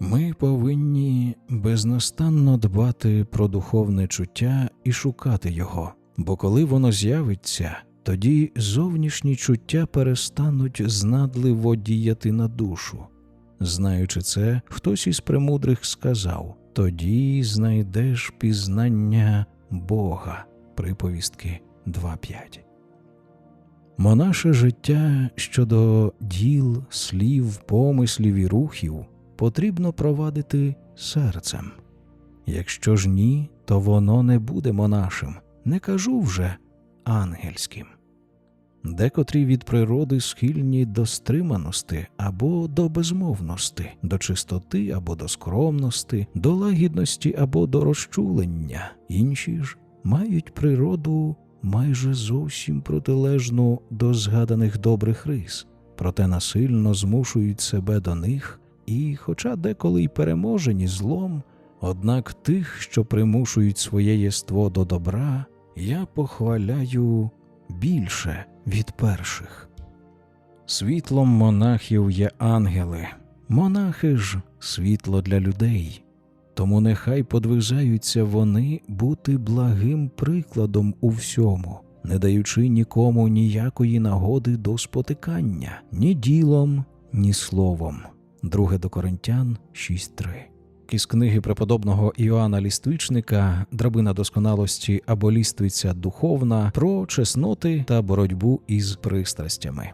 Ми повинні безнастанно дбати про духовне чуття і шукати його, бо коли воно з'явиться, тоді зовнішні чуття перестануть знадливо діяти на душу. Знаючи це, хтось із премудрих сказав тоді знайдеш пізнання Бога. Приповістки 2.5. Монаше життя щодо діл, слів, помислів і рухів потрібно провадити серцем. Якщо ж ні, то воно не буде монашим, не кажу вже ангельським. Декотрі від природи схильні до стриманості або до безмовності, до чистоти або до скромності, до лагідності або до розчулення, інші ж мають природу майже зовсім протилежну до згаданих добрих рис, проте насильно змушують себе до них і, хоча деколи й переможені злом, однак тих, що примушують своє єство до добра, я похваляю більше від перших. Світлом монахів є ангели, монахи ж світло для людей. Тому нехай подвизаються вони бути благим прикладом у всьому, не даючи нікому ніякої нагоди до спотикання ні ділом, ні словом. Друге до Коринтян 6.3 із книги преподобного Іоанна Ліствичника Драбина досконалості або ліствиця духовна про чесноти та боротьбу із пристрастями.